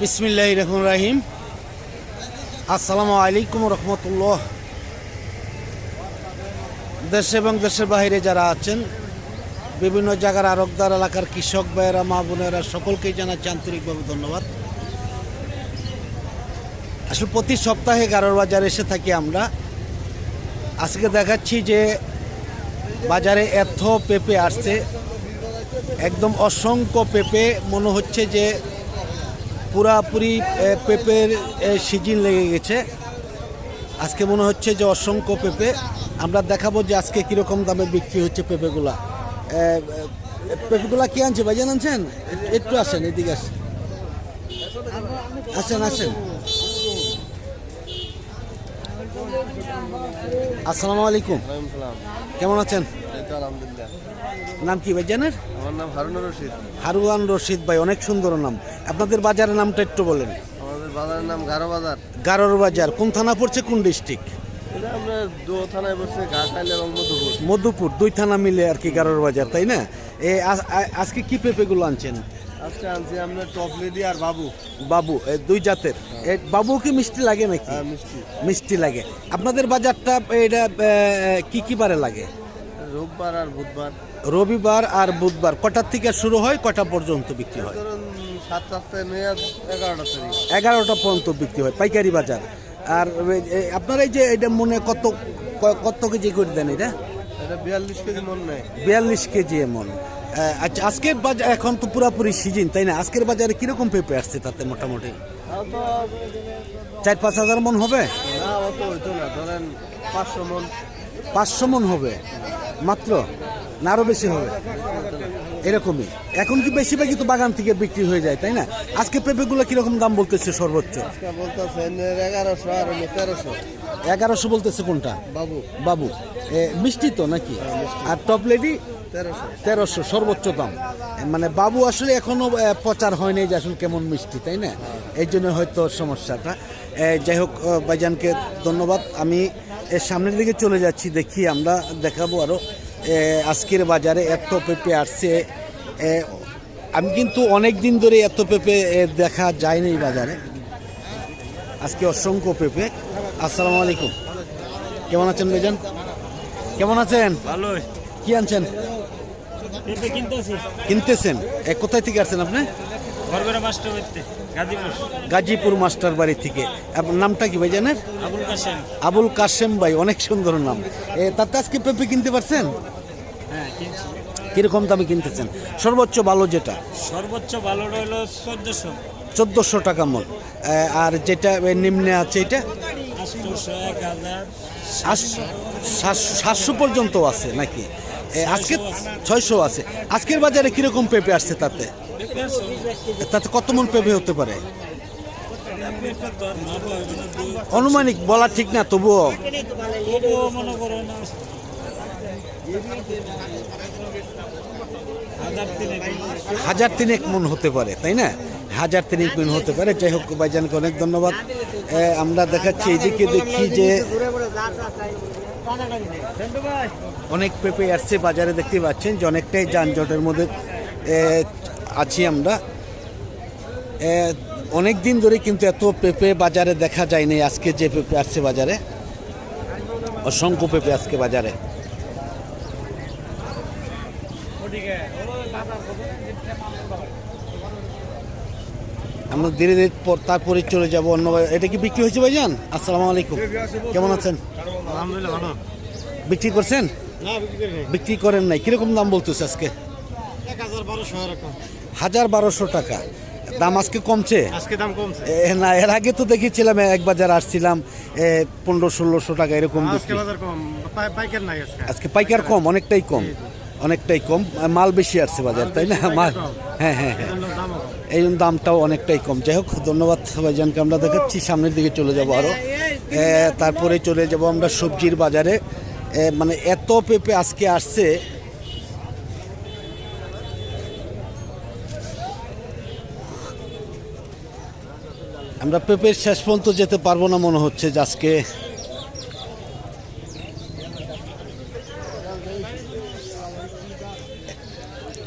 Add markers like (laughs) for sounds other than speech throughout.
বিসমিল্লাহ রহমান রাহিম। আসসালামু আলাইকুম রহমতুল্লাহ। দেশে এবং দেশের বাইরে যারা আছেন, বিভিন্ন জায়গার আরকদার এলাকার কৃষক ভাইয়েরা, মা বোনেরা, সকলকেই জানাচ্ছি আন্তরিকভাবে ধন্যবাদ। আসলে প্রতি সপ্তাহে গারোর বাজারে এসে থাকি আমরা। আজকে দেখাচ্ছি যে বাজারে এত পেঁপে আসছে। একদম অসংখ্য পেঁপে মনে হচ্ছে যে পুরাপুরি পেঁপের সিজন লেগে গেছে। আজকে মনে হচ্ছে যে অসংখ্য পেঁপে। আমরা দেখাবো যে আজকে কীরকম দামে বিক্রি হচ্ছে পেঁপেগুলা। পেঁপেগুলা কি আনছে ভাইজান আনছেন? একটু আসেন, এদিকে আসেন। আসেন আসেন। আসসালামু আলাইকুম। কেমন আছেন? নাম কি ভাইজানের আমার নাম হারুনুর রশিদ। হারুয়ান রশিদ ভাই অনেক সুন্দর নাম। আপনাদের বাজারের নামটা একটু বলেন। আমাদের বাজারের নাম গারো বাজার। গারোর বাজার কোন থানা পড়ছে কোন ডিস্ট্রিক্ট? এটা আমরা দু থানায় বসছে ঘাটাইল এবং মধুপুর। মধুপুর দুই থানা মিলে আর কি গারোর বাজার তাই না? আজকে কি পেঁপেগুলো আনছেন? আজকে আনছি আমরা টপ লেডি আর বাবু। বাবু দুই জাতের। এ, বাবু কি মিষ্টি লাগে নাকি? হ্যাঁ মিষ্টি। মিষ্টি লাগে। আপনাদের বাজারটা এটা কি কি বারে লাগে? রোববার আর বুধবার। রবিবার আর বুধবার কটার থেকে শুরু হয় কটা পর্যন্ত বিক্রি হয়? এগারোটা পর্যন্ত বিক্রি হয় পাইকারি বাজার। আর আপনার এই যে এটা মনে কত কত কেজি করে দেন এটা বিয়াল্লিশ কেজি মন নেয়। বিয়াল্লিশ কেজি এমন। আচ্ছা আজকের বাজার এখন তো পুরাপুরি সিজন তাই না? আজকের বাজারে কীরকম পেঁপে আসছে তাতে মোটামুটি? চার পাঁচ হাজার মন হবে? পাঁচশো মন মন হবে। মাত্র? না আরও বেশি হবে? এরকমই। এখন কি বেশিরভাগই তো বাগান থেকে বিক্রি হয়ে যায় তাই না? আজকে পেঁপেগুলো কীরকম দাম বলতেছে সর্বোচ্চ? এগারোশো বলতেছে কোনটা? বাবু। বাবু। মিষ্টি তো নাকি? আর টপ লেডি তেরোশো, সর্বোচ্চ দাম। মানে বাবু আসলে এখনও প্রচার হয়নি যে আসলে কেমন মিষ্টি, তাই না? এই জন্য হয়তো সমস্যাটা। যাই হোক ভাইজানকে ধন্যবাদ। আমি সামনের দিকে চলে যাচ্ছি, দেখি আমরা দেখাবো আরও আজকের বাজারে এত পেঁপে আসছে। আমি কিন্তু অনেক দিন ধরে এত পেঁপে দেখা যায়নি বাজারে। আজকে অসংখ্য পেঁপে। আসসালামু আলাইকুম। কেমন আছেন ভাইজান? কেমন আছেন? ভালোই। কি আনছেন? কিনতেছেন? কোথায় থেকে আসছেন আপনি? গাজীপুর। মাস্টার বাড়ি থেকে। নামটা কি ভাই জানেন? আবুল কাশেম। ভাই অনেক সুন্দর নাম। তাতে আজকে পেঁপে কিনতে পারছেন? হ্যাঁ কীরকম দামে কিনতেছেন? সর্বোচ্চ ভালো যেটা? সর্বোচ্চ ভালো রইল চোদ্দশো। চোদ্দোশো টাকা মন আর যেটা নিম্নে আছে এটা? সাতশো পর্যন্ত আছে নাকি? আজকে ছয়শো আছে। আজকের বাজারে কীরকম পেঁপে আসছে তাতে? তাতে কত মন পেঁপে হতে পারে? অনুমানিক বলা ঠিক না, তবুও। হাজার তিনেক মন হতে পারে, তাই না? হাজার তিনেক মন হতে পারে। যাই হোক, ভাইজানকে অনেক ধন্যবাদ। আমরা দেখাচ্ছি এদিকে দেখি যে অনেক পেঁপে আসছে বাজারে, দেখতে পাচ্ছেন যে অনেকটাই যানজটের মধ্যে আছি আমরা। অনেক দিন ধরে কিন্তু এত পেঁপে বাজারে দেখা যায়নি, আজকে যে পেঁপে আসছে বাজারে। অসংখ্য পেঁপে আজকে বাজারে। আমরা ধীরে ধীরে পর- তারপরে চলে যাব অন্য এটা কি বিক্রি হয়েছে ভাইজান? আসসালামু আলাইকুম। কেমন আছেন? আলহামদুলিল্লাহ ভালো। বিক্রি করছেন? বিক্রি করেন নাই। কীরকম দাম বলতেছে আজকে? হাজার বারোশো টাকা। দাম আজকে কমছে? আজকে দাম কমছে। না এর আগে তো দেখেছিলাম এক বাজার আসছিলাম পনেরো ষোলোশো টাকা এরকম পাইকার নাই আজকে। পাইকার কম অনেকটাই কম। অনেকটাই কম। মাল বেশি আসছে বাজার তাই না? মাল হ্যাঁ হ্যাঁ হ্যাঁ। এই জন্য দামটাও অনেকটাই কম। যাই হোক ধন্যবাদ সবাই ভাইজানকে আমরা দেখাচ্ছি। সামনের দিকে চলে যাব আরও তারপরে চলে যাব আমরা সবজির বাজারে। মানে এত পেঁপে আজকে আসছে। আমরা পেঁপের শেষ পর্যন্ত যেতে পারব না মনে হচ্ছে যে আজকে।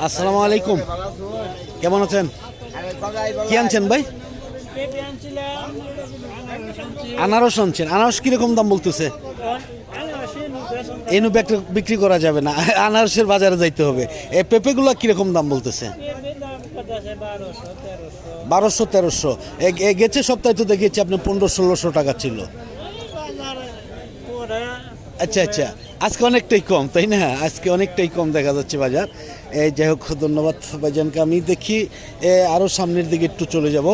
আসসালামু আলাইকুম। কেমন আছেন? কি আনছেন ভাই? আনারস আনছেন। আনারস কীরকম দাম বলতেছে? এনু বিক্রি- করা যাবে না। আনারসের বাজারে যাইতে হবে। এ পেঁপেগুলো কীরকম দাম বলতেছে? বারোশো, তেরোশো। গেছে সপ্তাহে তো দেখেছি আপনি পনেরো, ষোলোশো টাকা ছিল। আচ্ছা আচ্ছা। আজকে অনেকটাই কম, তাই না? আজকে অনেকটাই কম দেখা যাচ্ছে বাজার। যাই হোক ধন্যবাদ ভাইজানকে। আমি দেখি এ, আরও সামনের দিকে একটু চলে যাব।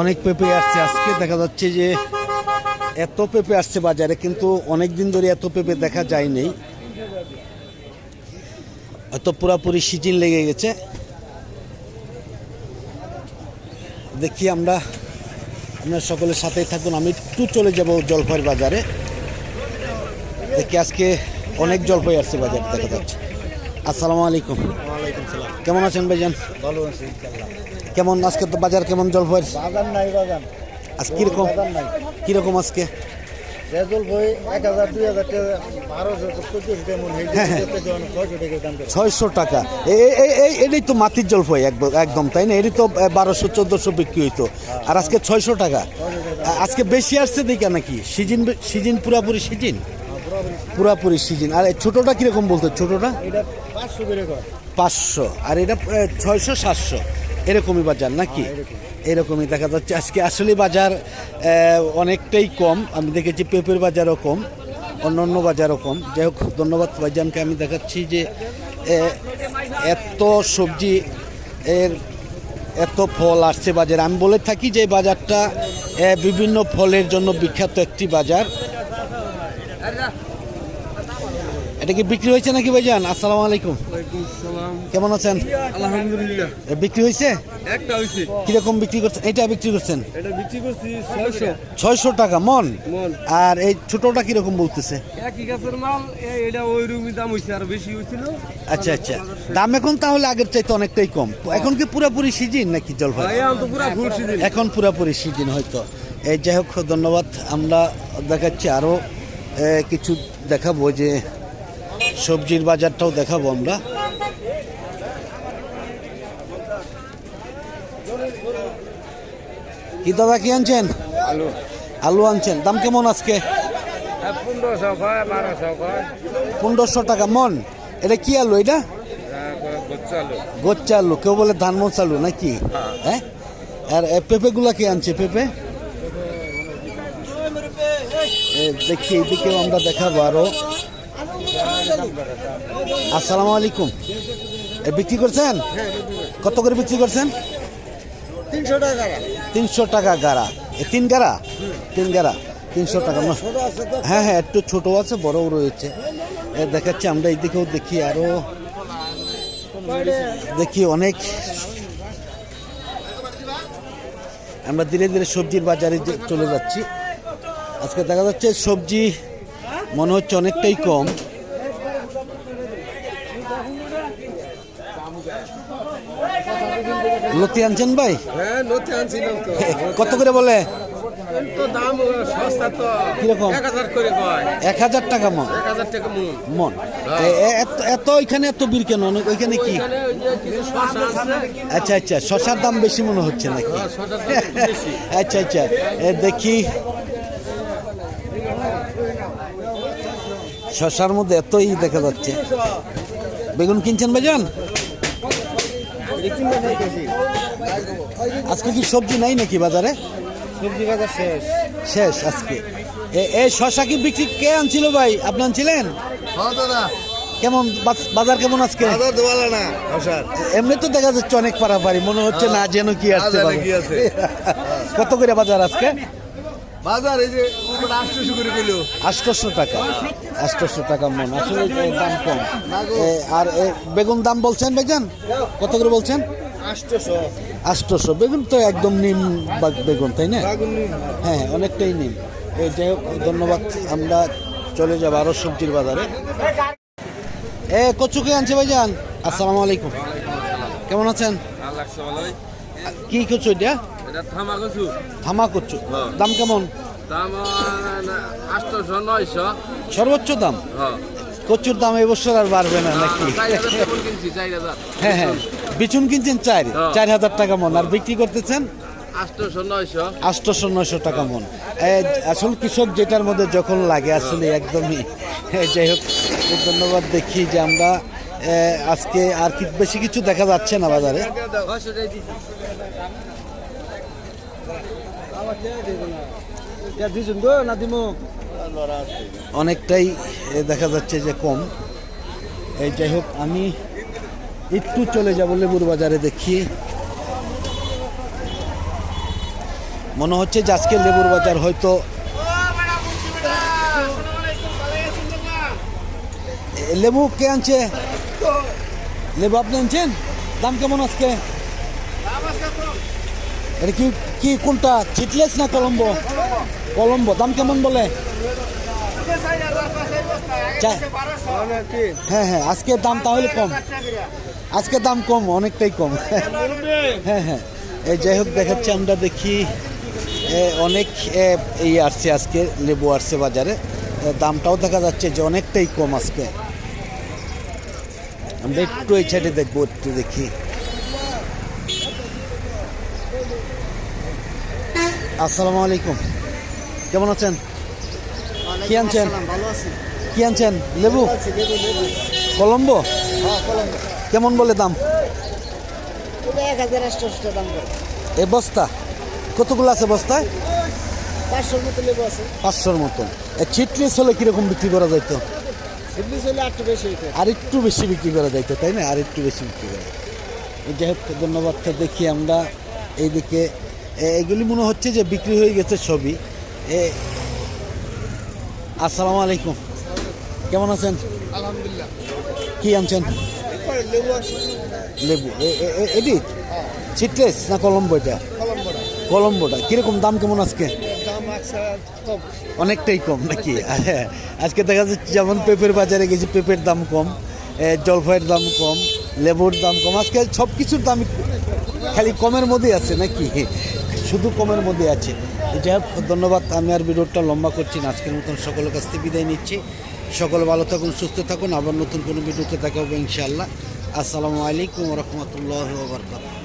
অনেক পেঁপে আসছে আজকে। দেখা যাচ্ছে যে এত পেঁপে আসছে বাজারে কিন্তু অনেক দিন ধরে এত পেঁপে দেখা যায়নি এত পুরাপুরি সিজিন লেগে গেছে। দেখি আমরা আপনার সকলের সাথেই থাকুন। আমি একটু চলে যাব জলপাই বাজারে। দেখি আজকে অনেক জলপাই আসছে বাজার দেখা যাচ্ছে। আসসালামু আলাইকুম। কেমন আছেন ভাইজান? ভালো আছে কেমন আজকে তো বাজার কেমন জলপাই বাজার নাই বাজার। আজ কীরকম? কীরকম আজকে? রেজল বই এক হাজার দুই হাজার টাকা বারোশো পঁচিশ কেমন ছয়শো টাকা এই এটাই তো মাটির জলপাই একদম- একদম তাই না? এটি তো বারোশো চোদ্দশো বিক্রি হইতো। আর আজকে ছয়শো টাকা। আজকে বেশি আসছে দেখে নাকি? সিজন সিজন পুরাপুরি সিজন? পুরাপুরি সিজন। আর এই ছোটটা কীরকম বলতো ছোটটা? পাঁচশো আর এটা ছয়শো সাতশো। এরকমই বাজার নাকি? এরকমই দেখা যাচ্ছে। আজকে আসলে বাজার অনেকটাই কম। আমি দেখেছি পেঁপের বাজারও কম অন্য অন্য বাজারও কম। যাই হোক ধন্যবাদ ভাইজানকে। আমি দেখাচ্ছি যে এত সবজি এর এত ফল আসছে বাজারে। আমি বলে থাকি যে বাজারটা বিভিন্ন ফলের জন্য বিখ্যাত একটি বাজার। এটা কি বিক্রি হয়েছে নাকি ভাইজান? আসসালামু আলাইকুম। কেমন আছেন? আলহামদুলিল্লাহ। বিক্রি হয়েছে? একটা হয়েছে। কীরকম বিক্রি করছেন? এটা বিক্রি করছেন? এটা বিক্রি করছি ছয়শো। ছয়শো। টাকা মন? আর এই ছোটটা কীরকম বলতেছে? একই গাছের মাল এটা ওই রুমি দাম হয়েছে আর বেশি হয়েছিল আচ্ছা আচ্ছা। দাম এখন তাহলে আগের চাইতে অনেকটাই কম। এখন কি পুরোপুরি সিজন নাকি জলপাই? ভাই আম তো পুরা ফুল সিজন। এখন পুরোপুরি সিজন হয়তো। এই যাই হোক ধন্যবাদ। আমরা দেখাচ্ছি আরও কিছু দেখাবো যে সবজির বাজারটাও দেখাবো আমরা। কি দাদা কি আনছেন? আলু। আলু আনছেন। দাম কেমন আজকে? পনেরোশো কয় পনেরোশো টাকা মন। এটা কি আলু এটা? আলু গোচ্চা আলু। কেউ বলে ধানমোচ আলু নাকি? হ্যাঁ। আর এ, পেঁপেগুলা কে আনছে পেঁপে? দেখি এইদিকেও আমরা দেখাবো আরও। আসসালামু আলাইকুম। এ, বিক্রি করছেন? কত করে বিক্রি করছেন? তিনশো টাকা তিনশো টাকা গাড়া। এ তিন গাড়া? তিন গাড়া। তিনশো টাকা হ্যাঁ হ্যাঁ একটু ছোট আছে বড়ও রয়েছে। এ, দেখাচ্ছি আমরা এইদিকেও দেখি আরও। দেখি অনেক। আমরা ধীরে ধীরে সবজির বাজারে চলে যাচ্ছি। আজকে দেখা যাচ্ছে সবজি মনে হচ্ছে অনেকটাই কম। লতি আনছেন ভাই? হ্যাঁ আনছিলাম তো। কত করে বলে? তো দাম সস্তা তো। কীরকম? এক হাজার করে কয়। এক হাজার টাকা মন? এক হাজার টাকা মন। মন। এ- এ- এত- এত ওইখানে এত বীর কেন? অনেক- ওইখানে কি? আচ্ছা আচ্ছা শশার দাম বেশি মনে হচ্ছে নাকি? হ্যাঁ। (laughs) আচ্ছা আচ্ছা দেখি। শশার মধ্যে এতই দেখা যাচ্ছে। বেগুন কিনছেন ভাইজান? আজকে কি সবজি নাই নাকি বাজারে? সবজি বাজার শেষ। শেষ আজকে। এ- এই শশা কি বিক্রি কে আনছিল ভাই? আপনি আনছিলেন? হ্যাঁ দাদা। কেমন বাজার কেমন আজকে? বাজার দেওয়ালা না হসার এমনি তো দেখা যাচ্ছে অনেক পারাপারি মনে হচ্ছে না যেন কি আসছে না যেন। কি আছে। (laughs) কত করে বাজার আজকে? বাজার এই যে উপরে করে কিলো। আটশোশো টাকা আটশোশো টাকা মন আসলে দাম কম। এ, আর এ, বেগুন দাম বলছেন বেগুন কত করে বলছেন? আটশোশো। বেগুন তো একদম নিম বেগুন তাই না? হ্যাঁ অনেকটাই নিম। এই যাই হোক ধন্যবাদ। আমরা চলে যাব আরও সবজির বাজারে। এ কচুকে আনছে ভাইজান? আসসালামু আলাইকুম। কেমন আছেন? কি কচু এটা? থামা হ্যাঁ। দাম কেমন? সর্বোচ্চ দাম? কচুর দাম এবছর আর বাড়বে না নাকি? হ্যাঁ হ্যাঁ। বিচুন কিনছেন চার চার হাজার টাকা মন। আর বিক্রি করতেছেন? আটশোশো নয়শো। টাকা মন। আসল কৃষক যেটার মধ্যে যখন লাগে আসলে একদমই। যাই হোক ধন্যবাদ দেখি যে আমরা আজকে আর কি বেশি কিছু দেখা যাচ্ছে না বাজারে? অনেকটাই দেখা যাচ্ছে যে কম। এই যাই হোক, আমি একটু চলে যাব লেবুর বাজারে দেখি। মনে হচ্ছে যে আজকে লেবুর বাজার হয়তো লেবু কে আনছে? লেবু আপনি আনছেন? দাম কেমন আজকে? এটা কি কি, কোনটা? চিটলেস না কলম্বো কলম্বো দাম কেমন বলে? হ্যাঁ হ্যাঁ আজকে দাম তাহলে কম। আজকে দাম কম, অনেকটাই কম। হ্যাঁ হ্যাঁ এই যাই হোক, দেখাচ্ছি আমরা দেখি অনেক এই আসছে আজকে, লেবু আসছে বাজারে। দামটাও দেখা যাচ্ছে যে অনেকটাই কম আজকে। আমরা একটু এই সাইডে দেখব একটু দেখি। আসসালামু আলাইকুম। কেমন আছেন? কি আনছেন? কি আনছেন? লেবু? লেবু। কলম্বো? হ্যাঁ, কেমন বলে দাম? এ বস্তা? কতগুলো আছে বস্তায়? পাঁচশোর মতো পাঁচশোর মতন চিটলিস হলে কীরকম বিক্রি করা যাইতো? আর একটু বেশি বিক্রি করা যাইতো তাই না? আর একটু বেশি বিক্রি করা। যাই হোক ধন্যবাদ তো দেখি আমরা। এইদিকে এগুলি মনে হচ্ছে যে বিক্রি হয়ে গেছে সবই। এ আসসালামু আলাইকুম। কেমন আছেন? আলহামদুলিল্লাহ। কি আনছেন? লেবু। আছে লেবু এ- এ- এ- এটি চিটলেস না কলম্বো এটা কলম্বোটা। কলম্বোটা। কীরকম দাম কেমন আজকে? অনেকটাই কম নাকি? হ্যাঁ, আজকে দেখা যাচ্ছে যেমন পেঁপের বাজারে গেছি পেঁপের দাম কম এ, জলপাইয়ের দাম কম লেবুর দাম কম। আজকে সব কিছুর দাম খালি কমের মধ্যে আছে নাকি? শুধু কমের মধ্যে আছে। যাই হোক ধন্যবাদ। আমি আর ভিডিওটা লম্বা করছি না। আজকের মতন সকলের কাছ থেকে বিদায় নিচ্ছি। সকল ভালো থাকুন সুস্থ থাকুন। আবার নতুন কোনো ভিডিওতে দেখা হবে ইনশাআল্লাহ। আসসালামু আলাইকুম রহমতুল্লাহ বরকাত